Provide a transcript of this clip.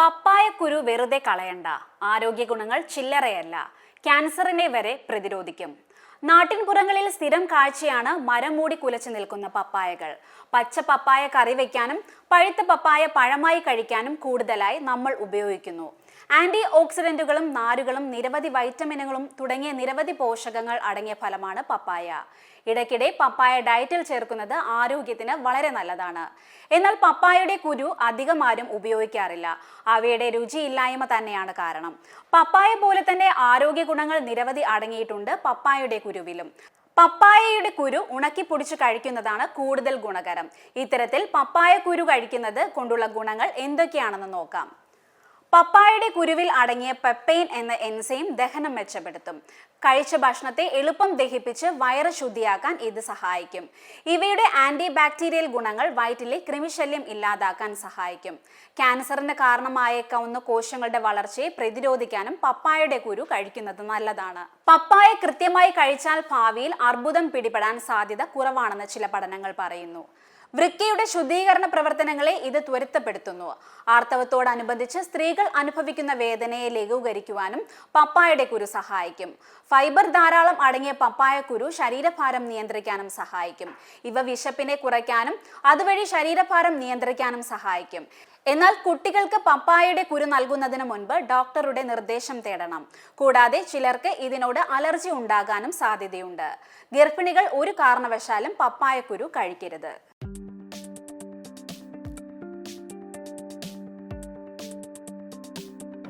പപ്പായ കുരു വെറുതെ കളയണ്ട. ആരോഗ്യ ഗുണങ്ങൾ ചില്ലറയല്ല. ക്യാൻസറിനെ വരെ പ്രതിരോധിക്കും. നാട്ടിൻപുറങ്ങളിൽ സ്ഥിരം കാഴ്ചയാണ് മരം മൂടി കുലച്ചു നിൽക്കുന്ന പപ്പായകൾ. പച്ച പപ്പായ കറി വയ്ക്കാനും പഴുത്ത പപ്പായ പഴമായി കഴിക്കാനും കൂടുതലായി നമ്മൾ ഉപയോഗിക്കുന്നു. ആന്റി ഓക്സിഡന്റുകളും നാരുകളും നിരവധി വൈറ്റമിനുകളും തുടങ്ങിയ നിരവധി പോഷകങ്ങൾ അടങ്ങിയ ഫലമാണ് പപ്പായ. ഇടയ്ക്കിടെ പപ്പായ ഡയറ്റിൽ ചേർക്കുന്നത് ആരോഗ്യത്തിന് വളരെ നല്ലതാണ്. എന്നാൽ പപ്പായയുടെ കുരു അധികം ആരും ഉപയോഗിക്കാറില്ല. അവയുടെ രുചിയില്ലായ്മ തന്നെയാണ് കാരണം. പപ്പായ പോലെ തന്നെ ആരോഗ്യ ഗുണങ്ങൾ നിരവധി അടങ്ങിയിട്ടുണ്ട് പപ്പായയുടെ കുരുവിലും. പപ്പായയുടെ കുരു ഉണക്കി പൊടിച്ച് കഴിക്കുന്നതാണ് കൂടുതൽ ഗുണകരം. ഇത്തരത്തിൽ പപ്പായ കുരു കഴിക്കുന്നത് കൊണ്ടുള്ള ഗുണങ്ങൾ എന്തൊക്കെയാണെന്ന് നോക്കാം. പപ്പായയുടെ കുരുവിൽ അടങ്ങിയ പെപ്പൈൻ എന്ന എൻസൈം ദഹനം മെച്ചപ്പെടുത്തും. കഴിച്ച ഭക്ഷണത്തെ എളുപ്പം ദഹിപ്പിച്ച് വയറ് ശുദ്ധിയാക്കാൻ ഇത് സഹായിക്കും. ഇവയുടെ ആന്റി ബാക്ടീരിയൽ ഗുണങ്ങൾ വയറ്റിലെ കൃമിശല്യം ഇല്ലാതാക്കാൻ സഹായിക്കും. ക്യാൻസറിന് കാരണമായേക്കാവുന്ന കോശങ്ങളുടെ വളർച്ചയെ പ്രതിരോധിക്കാനും പപ്പായയുടെ കുരു കഴിക്കുന്നത് നല്ലതാണ്. പപ്പായ കൃത്യമായി കഴിച്ചാൽ ഭാവിയിൽ അർബുദം പിടിപെടാൻ സാധ്യത കുറവാണെന്ന് ചില പഠനങ്ങൾ പറയുന്നു. വൃക്കയുടെ ശുദ്ധീകരണ പ്രവർത്തനങ്ങളെ ഇത് ത്വരിതപ്പെടുത്തുന്നു. ആർത്തവത്തോടനുബന്ധിച്ച് സ്ത്രീകൾ അനുഭവിക്കുന്ന വേദനയെ ലഘൂകരിക്കുവാനും പപ്പായയുടെ കുരു സഹായിക്കും. ഫൈബർ ധാരാളം അടങ്ങിയ പപ്പായ കുരു ശരീരഭാരം നിയന്ത്രിക്കാനും സഹായിക്കും. ഇവ വിശപ്പിനെ കുറയ്ക്കാനും അതുവഴി ശരീരഭാരം നിയന്ത്രിക്കാനും സഹായിക്കും. എന്നാൽ കുട്ടികൾക്ക് പപ്പായയുടെ കുരു നൽകുന്നതിന് മുൻപ് ഡോക്ടറുടെ നിർദ്ദേശം തേടണം. കൂടാതെ ചിലർക്ക് ഇതിനോട് അലർജി ഉണ്ടാകാനും സാധ്യതയുണ്ട്. ഗർഭിണികൾ ഒരു കാരണവശാലും പപ്പായ കുരു കഴിക്കരുത്.